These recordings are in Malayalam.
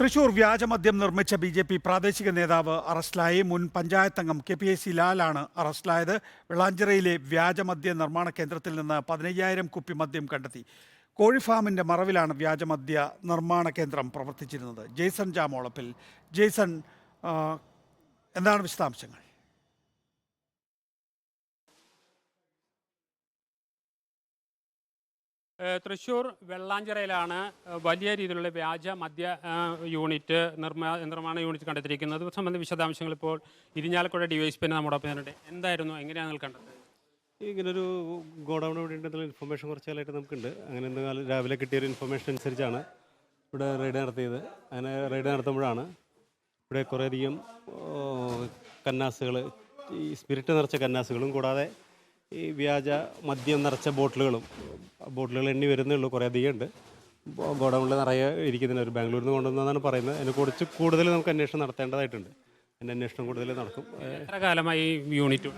തൃശൂർ വ്യാജമദ്യം നിർമ്മിച്ച ബി ജെ പി പ്രാദേശിക നേതാവ് അറസ്റ്റിലായി. മുൻ പഞ്ചായത്ത് അംഗം കെ പി എ സി ലാലാണ് അറസ്റ്റിലായത്. വെള്ളാഞ്ചിറയിലെ വ്യാജമദ്യ നിർമ്മാണ കേന്ദ്രത്തിൽ നിന്ന് പതിനയ്യായിരം കുപ്പി മദ്യം കണ്ടെത്തി. കോഴിഫാമിന്റെ മറവിലാണ് വ്യാജമദ്യ നിർമ്മാണ കേന്ദ്രം പ്രവർത്തിച്ചിരുന്നത്. ജെയ്സൺ ജാമോളപ്പിൽ. ജെയ്സൺ എന്താണ് വിശദാംശങ്ങൾ? തൃശ്ശൂർ വെള്ളാഞ്ചിറയിലാണ് വലിയ രീതിയിലുള്ള വ്യാജ മദ്യ യൂണിറ്റ് നിർമ്മാ നിർമ്മാണ യൂണിറ്റ് കണ്ടെത്തിയിരിക്കുന്നത്. ഇത് സംബന്ധിച്ച വിശദാംശങ്ങൾ ഇപ്പോൾ ഇരിഞ്ഞാലക്കുഴ ഡി വൈ എസ് പിന്നെ നമ്മുടെ ഒപ്പം എന്തായിരുന്നു എങ്ങനെയാണ് നിങ്ങൾ കണ്ടത്? ഇങ്ങനൊരു ഗോഡൗൺ ഇവിടെ ഉണ്ടെന്നുള്ള ഇൻഫർമേഷൻ കുറച്ച് കാലമായിട്ട് നമുക്കുണ്ട്. അങ്ങനെ എന്തെങ്കിലും രാവിലെ കിട്ടിയൊരു ഇൻഫർമേഷൻ അനുസരിച്ചാണ് ഇവിടെ റെയ്ഡ് നടത്തിയത്. അങ്ങനെ റെയ്ഡ് നടത്തുമ്പോഴാണ് ഇവിടെ കുറേയധികം കന്നാസുകൾ ഈ സ്പിരിറ്റ് നിറച്ച കന്നാസുകളും കൂടാതെ ഈ വ്യാജ മദ്യം നിറച്ച ബോട്ടിലുകളും ബോട്ടിലുകൾ എണ്ണി വരുന്നേ ഉള്ളൂ. കുറേ അധികം ഉണ്ട് ഗോഡൗണിൽ നിറയെ ഇരിക്കുന്നതിന് ഒരു ബാംഗ്ലൂരിൽ നിന്ന് കൊണ്ടുവന്നതാണ് പറയുന്നത്. അതിനെ കുറിച്ച് കൂടുതൽ നമുക്ക് അന്വേഷണം നടത്തേണ്ടതായിട്ടുണ്ട്. അതിന്റെ അന്വേഷണം കൂടുതൽ നടക്കും. എത്ര കാലമായി യൂണിറ്റ്?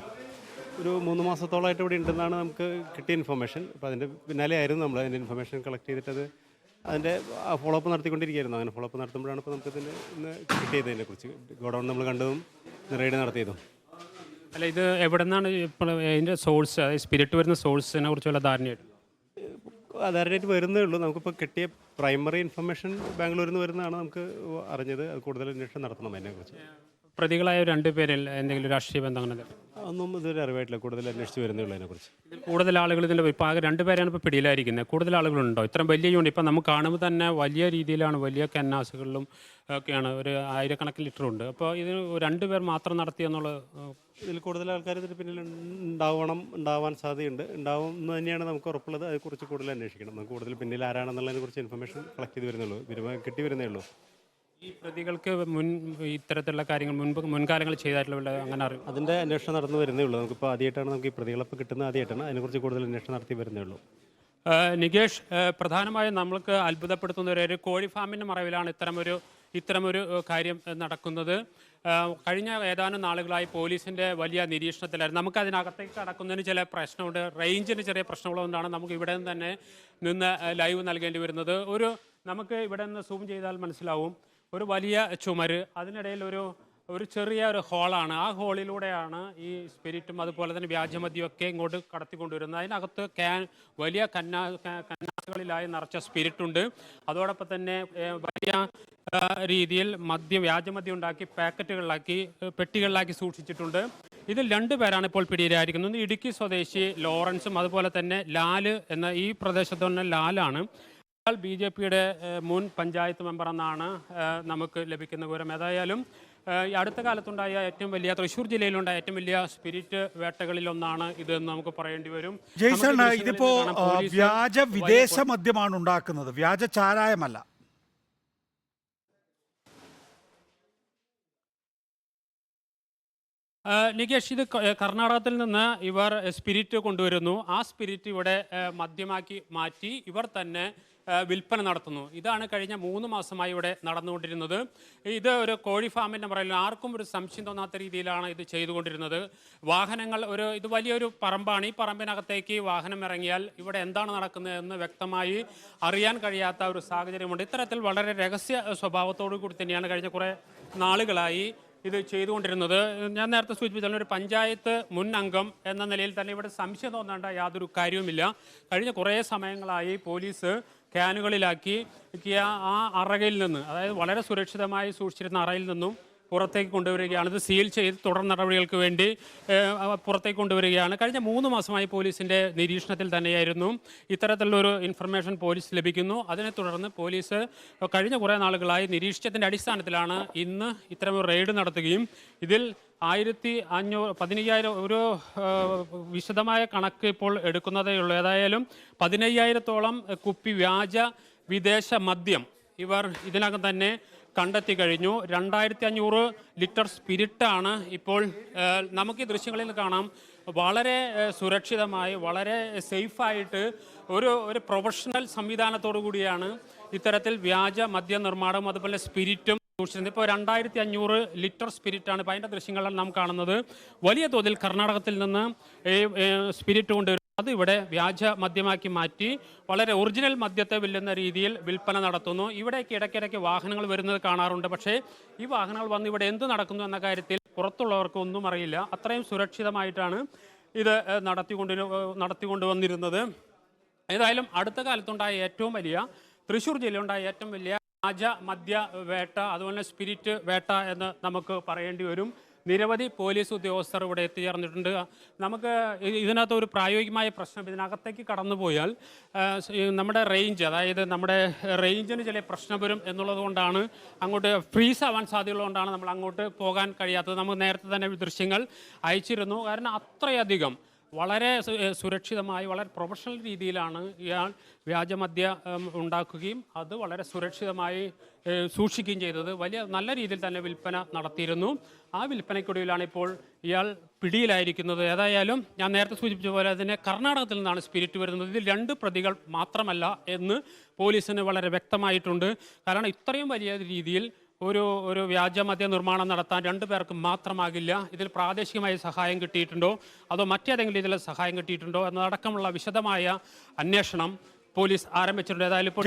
ഒരു മൂന്ന് മാസത്തോളമായിട്ട് ഇവിടെ ഉണ്ടെന്നാണ് നമുക്ക് കിട്ടിയ ഇൻഫർമേഷൻ. അപ്പോൾ അതിന്റെ പിന്നാലെ ആയിരുന്നു നമ്മൾ അതിന്റെ ഇൻഫർമേഷൻ കളക്ട് ചെയ്തിട്ടത്. അതിന്റെ ഫോളോ അപ്പ് നടത്തിക്കൊണ്ടിരിക്കുകയായിരുന്നു. അങ്ങനെ ഫോളോ അപ്പ് നടത്തുമ്പോഴാണ് ഇപ്പോൾ നമുക്ക് ഇതിന് ഇന്ന് കിട്ടിയത്. ഇതിനെക്കുറിച്ച് ഗോഡൗൺ നമ്മൾ കണ്ടതും റെയ്ഡ് നടത്തിയതും. അല്ല ഇത് എവിടെ നിന്നാണ് ഇപ്പോൾ അതിന്റെ സോഴ്സ് അതായത് സ്പിരിറ്റ് വരുന്ന സോഴ്സിനെ കുറിച്ചുള്ള ധാരണയായിട്ട് ധാരണയായിട്ട് വരുന്നേ ഉള്ളൂ. നമുക്കിപ്പോൾ കിട്ടിയ പ്രൈമറി ഇൻഫർമേഷൻ ബാംഗ്ലൂരിൽ നിന്ന് വരുന്നതാണ് നമുക്ക് അറിഞ്ഞത്. അത് കൂടുതൽ അന്വേഷണം നടത്തണം അതിനെക്കുറിച്ച്. പ്രതികളായ രണ്ട് പേരിൽ എന്തെങ്കിലും രാഷ്ട്രീയ ബന്ധം അങ്ങനെ എന്തെങ്കിലും? ഇതൊരു അറിവായിട്ടില്ല. കൂടുതൽ അന്വേഷിച്ച് വരുന്നേ ഉള്ളൂ അതിനെക്കുറിച്ച്. ഇതിൽ കൂടുതൽ ആളുകൾ ഇതിന്റെ ഇപ്പോൾ ആകെ രണ്ടുപേരാണ് ഇപ്പോൾ പിടിയിലായിരിക്കുന്നത്. കൂടുതൽ ആളുകളുണ്ടോ? ഇത്രയും വലിയ യൂണിറ്റ് ഇപ്പം നമുക്ക് കാണുമ്പോൾ തന്നെ വലിയ രീതിയിലാണ് വലിയ കന്നാസുകളിലും ഒക്കെയാണ് ഒരു ആയിരക്കണക്കിന് ലിറ്റർ ഉണ്ട്. അപ്പോൾ ഇത് രണ്ടുപേർ മാത്രം നടത്തി എന്നുള്ള ഇതിൽ കൂടുതൽ ആൾക്കാർ ഇതിന് പിന്നിൽ ഉണ്ടാവണം ഉണ്ടാവാൻ സാധ്യതയുണ്ട്. ഉണ്ടാവും എന്ന് തന്നെയാണ് നമുക്ക് ഉറപ്പുള്ളത്. അതിനെക്കുറിച്ച് കൂടുതൽ അന്വേഷിക്കണം. നമുക്ക് കൂടുതൽ പിന്നിൽ ആരാണെന്നുള്ളതിനെക്കുറിച്ച് ഇൻഫർമേഷൻ കളക്ട് ചെയ്ത് വരുന്നുള്ളൂ വരുമ്പോൾ കിട്ടി വരുന്നേ ഉള്ളൂ. ഈ പ്രതികൾക്ക് മുൻ ഇത്തരത്തിലുള്ള കാര്യങ്ങൾ മുൻപ് മുൻകാലങ്ങളിൽ ചെയ്തിട്ടുള്ള അങ്ങനെ അറിയും അതിന്റെ അന്വേഷണം നടന്നു വരുന്നേ ഉള്ളൂ. നമുക്കിപ്പോൾ ആദ്യമായിട്ടാണ് നമുക്ക് ഈ പ്രതികളൊക്കെ കിട്ടുന്നത് ആദ്യമായിട്ടാണ്. അതിനെക്കുറിച്ച് കൂടുതൽ അന്വേഷണം നടത്തി വരുന്നേ ഉള്ളൂ. നികേഷ് പ്രധാനമായും നമ്മൾക്ക് അത്ഭുതപ്പെടുത്തുന്ന ഒരു- കോഴി ഫാമിന്റെ മറവിലാണ് ഇത്തരമൊരു ഇത്തരമൊരു കാര്യം നടക്കുന്നത്. കഴിഞ്ഞ ഏതാനും നാളുകളായി പോലീസിന്റെ വലിയ നിരീക്ഷണത്തിലായിരുന്നു. നമുക്ക് അതിനകത്തേക്ക് കടക്കുന്നതിന് ചില പ്രശ്നമുണ്ട്. റേഞ്ചിന് ചെറിയ പ്രശ്നമുള്ളതുകൊണ്ടാണ് നമുക്ക് ഇവിടെ നിന്ന് തന്നെ നിന്ന് ലൈവ് നൽകേണ്ടി വരുന്നത്. ഒരു നമുക്ക് ഇവിടെ നിന്ന് സൂം ചെയ്താൽ മനസ്സിലാവും. ഒരു വലിയ ചുമര് അതിനിടയിൽ ഒരു ഒരു ചെറിയ ഒരു ഹോളാണ്. ആ ഹോളിലൂടെയാണ് ഈ സ്പിരിറ്റും അതുപോലെ തന്നെ വ്യാജമദ്യം ഒക്കെ ഇങ്ങോട്ട് കടത്തിക്കൊണ്ടുവരുന്നത്. അതിനകത്ത് ക്യാൻ വലിയ കന്നാ കന്നാസുകളിലായി നിറച്ച സ്പിരിറ്റ് ഉണ്ട് അതോടൊപ്പം തന്നെ വലിയ രീതിയിൽ മദ്യം വ്യാജമദ്യം ഉണ്ടാക്കി പാക്കറ്റുകളിലാക്കി പെട്ടികളിലാക്കി സൂക്ഷിച്ചിട്ടുണ്ട്. ഇതിൽ രണ്ട് പേരാണ് ഇപ്പോൾ പിടിയിലായിരിക്കുന്നത്. ഇടുക്കി സ്വദേശി ലോറൻസും അതുപോലെ തന്നെ ലാൽ എന്ന ഈ പ്രദേശത്ത് തന്നെ ലാലാണ്. ബി ജെ പിയുടെ മുൻ പഞ്ചായത്ത് മെമ്പർ എന്നാണ് നമുക്ക് ലഭിക്കുന്ന വിവരം. ഏതായാലും ഈ അടുത്ത കാലത്തുണ്ടായ ഏറ്റവും വലിയ തൃശ്ശൂർ ജില്ലയിലുണ്ടായ ഏറ്റവും വലിയ സ്പിരിറ്റ് വേട്ടകളിൽ ഒന്നാണ് ഇതെന്ന് നമുക്ക് പറയേണ്ടി വരും. ജയ്സൺ ഇതിപ്പോ വ്യാജ വിദേശ മദ്യമാണ് ഉണ്ടാക്കുന്നത്. വ്യാജ ചാരായമല്ല. നികേഷ് ഇത് കർണാടകത്തിൽ നിന്ന് ഇവർ സ്പിരിറ്റ് കൊണ്ടുവരുന്നു. ആ സ്പിരിറ്റ് ഇവിടെ മദ്യമാക്കി മാറ്റി ഇവർ തന്നെ വിൽപ്പന നടത്തുന്നു. ഇതാണ് കഴിഞ്ഞ മൂന്ന് മാസമായി ഇവിടെ നടന്നുകൊണ്ടിരുന്നത്. ഇത് ഒരു കോഴി ഫാമിന്റെ പറയൽ ആർക്കും ഒരു സംശയം തോന്നാത്ത രീതിയിലാണ് ഇത് ചെയ്തുകൊണ്ടിരുന്നത്. വാഹനങ്ങൾ ഒരു ഇത് വലിയൊരു പറമ്പാണ്. ഈ പറമ്പിനകത്തേക്ക് വാഹനം ഇറങ്ങിയാൽ ഇവിടെ എന്താണ് നടക്കുന്നത് എന്ന് വ്യക്തമായി അറിയാൻ കഴിയാത്ത ഒരു സാഹചര്യമുണ്ട്. ഇത്തരത്തിൽ വളരെ രഹസ്യ സ്വഭാവത്തോടു കൂടി തന്നെയാണ് കഴിഞ്ഞ കുറേ നാളുകളായി ഇത് ചെയ്തുകൊണ്ടിരുന്നത്. ഞാൻ നേരത്തെ സൂചിപ്പിച്ചാലും ഒരു പഞ്ചായത്ത് മുൻ അംഗം എന്ന നിലയിൽ തന്നെ ഇവിടെ സംശയം തോന്നേണ്ട യാതൊരു കാര്യവുമില്ല. കഴിഞ്ഞ കുറേ സമയങ്ങളായി പോലീസ് ക്യാനുകളിലാക്കി കിയ ആ അറകയിൽ നിന്ന് അതായത് വളരെ സുരക്ഷിതമായി സൂക്ഷിച്ചിരുന്ന അറയിൽ നിന്നും പുറത്തേക്ക് കൊണ്ടുവരികയാണ്. ഇത് സീൽ ചെയ്ത് തുടർ നടപടികൾക്ക് വേണ്ടി പുറത്തേക്ക് കൊണ്ടുവരികയാണ്. കഴിഞ്ഞ മൂന്ന് മാസമായി പോലീസിന്റെ നിരീക്ഷണത്തിൽ തന്നെയായിരുന്നു. ഇത്തരത്തിലുള്ളൊരു ഇൻഫർമേഷൻ പോലീസ് ലഭിക്കുന്നു. അതിനെ തുടർന്ന് പോലീസ് കഴിഞ്ഞ കുറേ നാളുകളായി നിരീക്ഷിച്ചതിന്റെ അടിസ്ഥാനത്തിലാണ് ഇന്ന് ഇത്തരം റെയ്ഡ് നടത്തുകയും ഇതിൽ ആയിരത്തി അഞ്ഞൂറ് പതിനയ്യായിരം ഒരു വിശദമായ കണക്ക് ഇപ്പോൾ എടുക്കുന്നതേ ഉള്ളൂ. ഏതായാലും പതിനയ്യായിരത്തോളം കുപ്പി വ്യാജ വിദേശ മദ്യം ഇവർ ഇതിനകം തന്നെ കണ്ടെത്തി കഴിഞ്ഞു. രണ്ടായിരത്തി അഞ്ഞൂറ് ലിറ്റർ സ്പിരിറ്റാണ് ഇപ്പോൾ നമുക്ക് ഈ ദൃശ്യങ്ങളിൽ കാണാം. വളരെ സുരക്ഷിതമായി വളരെ സേഫായിട്ട് ഒരു ഒരു പ്രൊഫഷണൽ സംവിധാനത്തോടു കൂടിയാണ് ഇത്തരത്തിൽ വ്യാജ മദ്യ നിർമ്മാണവും അതുപോലെ സ്പിരിറ്റും സൂക്ഷിച്ചിരുന്നത്. ഇപ്പോൾ രണ്ടായിരത്തി അഞ്ഞൂറ് ലിറ്റർ സ്പിരിറ്റാണ് ഇപ്പോൾ അതിന്റെ ദൃശ്യങ്ങളാണ് നാം കാണുന്നത്. വലിയ തോതിൽ കർണാടകത്തിൽ നിന്ന് സ്പിരിറ്റ് കൊണ്ടുവരും അത് ഇവിടെ വ്യാജ മദ്യമാക്കി മാറ്റി വളരെ ഒറിജിനൽ മദ്യത്തെ വില്ലുന്ന രീതിയിൽ വിൽപ്പന നടത്തുന്നു. ഇവിടേക്ക് ഇടയ്ക്കിടയ്ക്ക് വാഹനങ്ങൾ വരുന്നത് കാണാറുണ്ട്. പക്ഷേ ഈ വാഹനങ്ങൾ വന്ന് ഇവിടെ എന്ത് നടക്കുന്നു എന്ന കാര്യത്തിൽ പുറത്തുള്ളവർക്ക് ഒന്നും അറിയില്ല. അത്രയും സുരക്ഷിതമായിട്ടാണ് ഇത് നടത്തിക്കൊണ്ടി നടത്തിക്കൊണ്ടു വന്നിരുന്നത്. ഏതായാലും അടുത്ത കാലത്തുണ്ടായ ഏറ്റവും വലിയ തൃശ്ശൂർ ജില്ലയിലുണ്ടായ ഏറ്റവും വലിയ വ്യാജ മദ്യ വേട്ട അതുപോലെ സ്പിരിറ്റ് വേട്ട എന്ന് നമുക്ക് പറയേണ്ടി വരും. നിരവധി പോലീസ് ഉദ്യോഗസ്ഥർ ഇവിടെ എത്തിച്ചേർന്നിട്ടുണ്ട്. നമുക്ക് ഇതിനകത്ത് ഒരു പ്രായോഗികമായ പ്രശ്നം ഇതിനകത്തേക്ക് കടന്നുപോയാൽ നമ്മുടെ റേഞ്ച് അതായത് നമ്മുടെ റേഞ്ചിന് ചില പ്രശ്നം വരും എന്നുള്ളത് കൊണ്ടാണ് അങ്ങോട്ട് ഫ്രീസ് ആവാൻ സാധ്യതയുള്ളതുകൊണ്ടാണ് നമ്മൾ അങ്ങോട്ട് പോകാൻ കഴിയാത്തത്. നമുക്ക് നേരത്തെ തന്നെ ദൃശ്യങ്ങൾ അയച്ചിരുന്നു. കാരണം അത്രയധികം വളരെ സുരക്ഷിതമായി വളരെ പ്രൊഫഷണൽ രീതിയിലാണ് ഇയാൾ വ്യാജമദ്യ ഉണ്ടാക്കുകയും അത് വളരെ സുരക്ഷിതമായി സൂക്ഷിക്കുകയും ചെയ്തത്. വലിയ നല്ല രീതിയിൽ തന്നെ വിൽപ്പന നടത്തിയിരുന്നു. ആ വിൽപ്പനയ്ക്കൊടുവിലാണ് ഇപ്പോൾ ഇയാൾ പിടിയിലായിരിക്കുന്നത്. ഏതായാലും ഞാൻ നേരത്തെ സൂചിപ്പിച്ച പോലെ തന്നെ കർണാടകത്തിൽ നിന്നാണ് സ്പിരിറ്റ് വരുന്നത്. ഇതിൽ രണ്ട് പ്രതികൾ മാത്രമല്ല എന്ന് പോലീസിന് വളരെ വ്യക്തമായിട്ടുണ്ട്. കാരണം ഇത്രയും വലിയ രീതിയിൽ ഒരു ഒരു വ്യാജമദ്യ നിർമ്മാണം നടത്താൻ രണ്ടു പേർക്ക് മാത്രമാകില്ല. ഇതിൽ പ്രാദേശികമായ സഹായം കിട്ടിയിട്ടുണ്ടോ? അതോ മറ്റേതെങ്കിലും ഇതിൽ സഹായം കിട്ടിയിട്ടുണ്ടോ? എന്നതടക്കമുള്ള വിശദമായ അന്വേഷണം പോലീസ് ആരംഭിച്ചിട്ടുണ്ട്. ഏതായാലും ഇപ്പോൾ